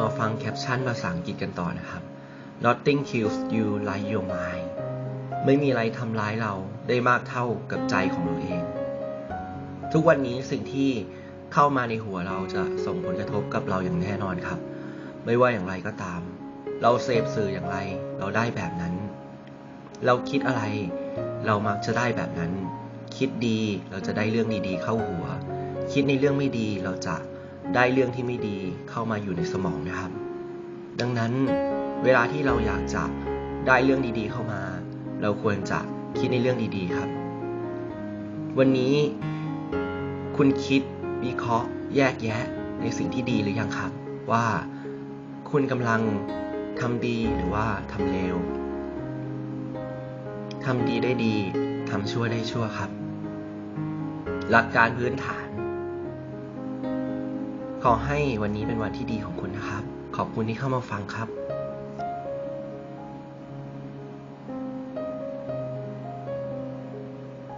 มาฟังแคปชั่นภาษาอังกฤษกันต่อนะครับ Nothing kills you like your mind ไม่มีอะไรทำร้ายเราได้มากเท่ากับใจของเราเอง ทุกวันนี้สิ่งที่เข้ามาในหัวเราจะส่งผลกระทบกับเราอย่างแน่นอนครับ ไม่ว่าอย่างไรก็ตาม เราเสพสื่ออย่างไร เราได้แบบนั้น เราคิดอะไร เรามักจะได้แบบนั้น คิดดีเราจะได้เรื่องดีๆ เข้าหัว คิดในเรื่องไม่ดีเราจะ ได้เรื่องที่ไม่ดีเข้ามาอยู่ในสมองนะครับ ดังนั้นเวลาที่เราอยากจะได้เรื่องดีๆ เข้ามา เราควรจะคิดในเรื่องดีๆครับ วันนี้คุณคิดวิเคราะห์ แยกแยะในสิ่งที่ดีหรือยังครับ ว่าคุณกำลังทำดีหรือว่าทำเลวทำดีได้ดีทำชั่วได้ชั่วครับ หลักการพื้นฐาน ขอให้วันนี้เป็นวันที่ดีของคุณนะครับ ขอบคุณที่เข้ามาฟังครับ